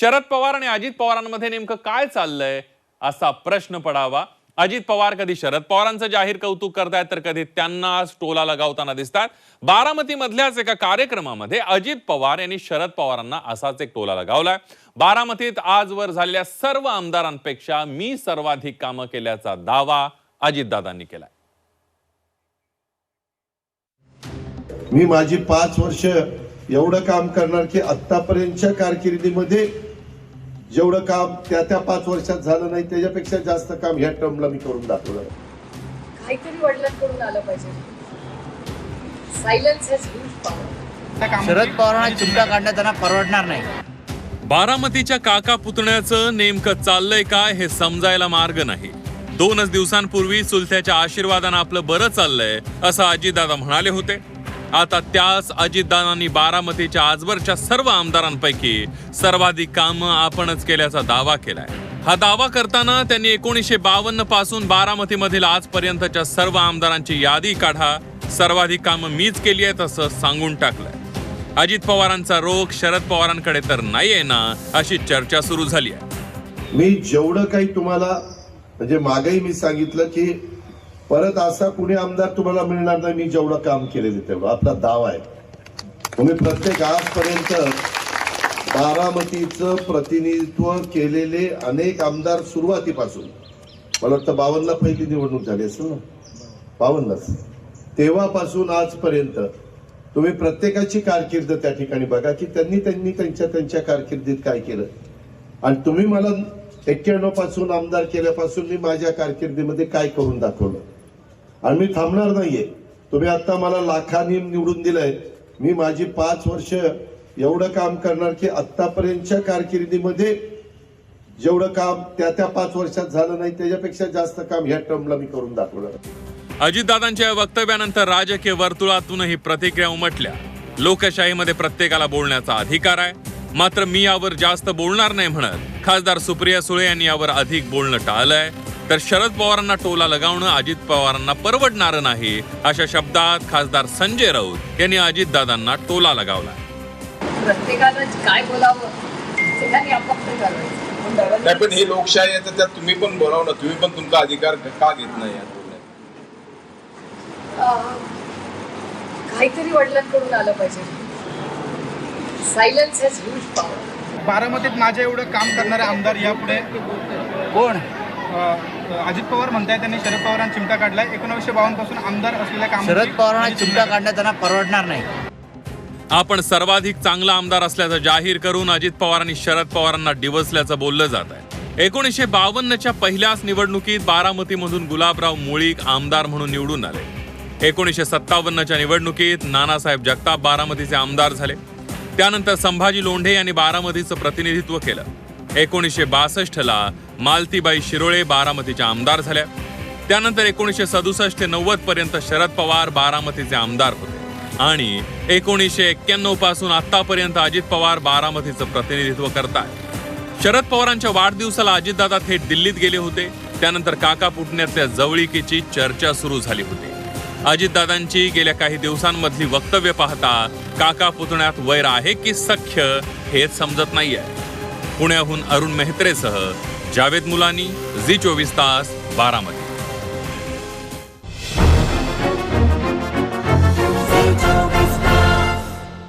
शरद पवार आणि अजित पवारांमध्ये नेमकं काय चाललंय असा प्रश्न पडावा. अजित पवार कधी शरद पवारांचं जाहीर कौतुक करतायत तर कधी त्यांना टोला लगावताना दिसतात. बारामती मधल्याच एका कार्यक्रमामध्ये अजित पवार यांनी शरद पवारांना असाच एक टोला लगावलाय. बारामतीत आजवर झालेल्या सर्व आमदारांपेक्षा मी सर्वाधिक कामं केल्याचा दावा अजितदादांनी केलाय. मी माझी पाच वर्ष एवढं काम करणार की आतापर्यंतच्या कारकिर्दीमध्ये जेवढं काम त्या त्या पाच वर्षात झालं नाही त्याच्यापेक्षा जास्त काम ह्या टर्मला मी करून दाखवलं. काहीतरी वडिलांकडून आलं पाहिजे. Silence has huge power Sharad पवारांना चिमटा काढणं त्यांना परवडणार नाही. बारामतीच्या काका पुतण्याचं नेमकं चाललंय काय हे समजायला मार्ग नाही. दोनच दिवसांपूर्वी चुलत्याच्या आशीर्वादानं आपलं बरं चाललंय असं अजितदादा म्हणाले होते. आता त्याच अजितदानांनी बारामतीच्या आजवरच्या सर्व आमदारांपैकी सर्वाधिक कामं आपणच केल्याचा दावा केलाय. हा दावा करताना त्यांनी एकोणीसशे बावन्नपासून बारामतीमधील आजपर्यंतच्या सर्व आमदारांची यादी काढा. सर्वाधिक कामं मीच केली आहेत असं सांगून टाकलंय. अजित पवारांचा रोग शरद पवारांकडे तर नाहीये ना अशी चर्चा सुरू झाली आहे. मी जेवढं काही तुम्हाला म्हणजे मागही मी सांगितलं की परत असा कुणी आमदार तुम्हाला मिळणार नाही मी जेवढं काम केलेलं तेवढं. आपला दावा आहे. तुम्ही प्रत्येक आजपर्यंत बारामतीचं प्रतिनिधित्व केलेले अनेक आमदार सुरुवातीपासून. मला वाटतं बावन्नला पहिली निवडणूक झाली असेल ना? बावन्नच तेव्हापासून आजपर्यंत तुम्ही प्रत्येकाची कारकीर्द त्या ठिकाणी बघा की त्यांनी त्यांनी त्यांच्या त्यांच्या कारकिर्दीत काय केलं. आणि तुम्ही मला एक्क्याण्णवपासून आमदार केल्यापासून मी माझ्या कारकिर्दीमध्ये काय करून दाखवलं? आणि मी थांबणार नाहीये. तुम्ही आता मला लाखांनी निवडून दिलंय. मी माझी पाच वर्ष एवढं काम करणार की आतापर्यंतच्या कारकिर्दीमध्ये जेवढं काम त्या त्या पाच वर्षात झालं नाही त्याच्यापेक्षा जास्त काम ह्या टर्मला मी करून दाखवणार अजितदादांच्या वक्तव्यानंतर राजकीय वर्तुळातूनही प्रतिक्रिया उमटल्या. लोकशाहीमध्ये प्रत्येकाला बोलण्याचा अधिकार आहे. मात्र मी यावर जास्त बोलणार नाही म्हणत. खासदार सुप्रिया सुळे यांनी यावर अधिक बोलणं टाळलंय. तर शरद पवारांना टोला लगावणं अजित पवारांना परवडणारं नाही अशा शब्दात खासदार संजय राऊत यांनी अजितदादांना टोला लगावला. प्रत्येकानं काय बोलावं ते त्यांनी आपापलं ठरवायचं. नाही पण ही लोकशाही आहे तर त्यात तुम्ही पण बोलाव ना. तुम्ही पण तुमचा अधिकार का घेत नाही काहीतरी वडिलांकडून आलं पाहिजे. सायलन्स हॅज ह्यूज पॉवर बारामतीत माझ्या एवढं काम करणारे आमदार यापुढे कोण? अजित पवार म्हणताय त्यांनी शरद पवारांना चिमटा काढलाय. एकोणीसशे बावन्नपासून आमदार असलेल्या काम शरद पवारांना चिमटा काढणं त्यांना परवडणार नाही. आपण सर्वाधिक चांगला आमदार असल्याचं जाहीर करून अजित पवार आणि शरद पवारांना डिवसल्याचं बोललं जात आहे. एकोणीसशे बावन्नच्या पहिल्याच निवडणुकीत बारामतीमधून गुलाबराव मुळीक आमदार म्हणून निवडून आले. एकोणीसशे सत्तावन्नच्या निवडणुकीत नानासाहेब जगताप बारामतीचे आमदार झाले. त्यानंतर संभाजी लोंढे यांनी बारामतीचं प्रतिनिधित्व केलं. एकोणीसशे बासष्टला मालतीबाई शिरोळे बारामतीच्या आमदार झाल्या. त्यानंतर एकोणीसशे सदुसष्ट ते नव्वद पर्यंत शरद पवार बारामतीचे आमदार होते. आणि एकोणीसशे एक्क्याण्णवपासून आतापर्यंत अजित पवार बारामतीचं प्रतिनिधित्व करतात शरद पवारांच्या वाढदिवसाला अजितदादा थेट दिल्लीत गेले होते. त्यानंतर काका पुटण्यातल्या जवळिकीची चर्चा सुरू झाली होती. अजितदादांची गेल्या काही दिवसांमधली वक्तव्य पाहता काका पुतण्यात वैर आहे की सख्य हेच समजत नाहीये. पुण्याहून अरुण मेहत्रेसह जावेद मुलानी झी चोवीस तास बारामती.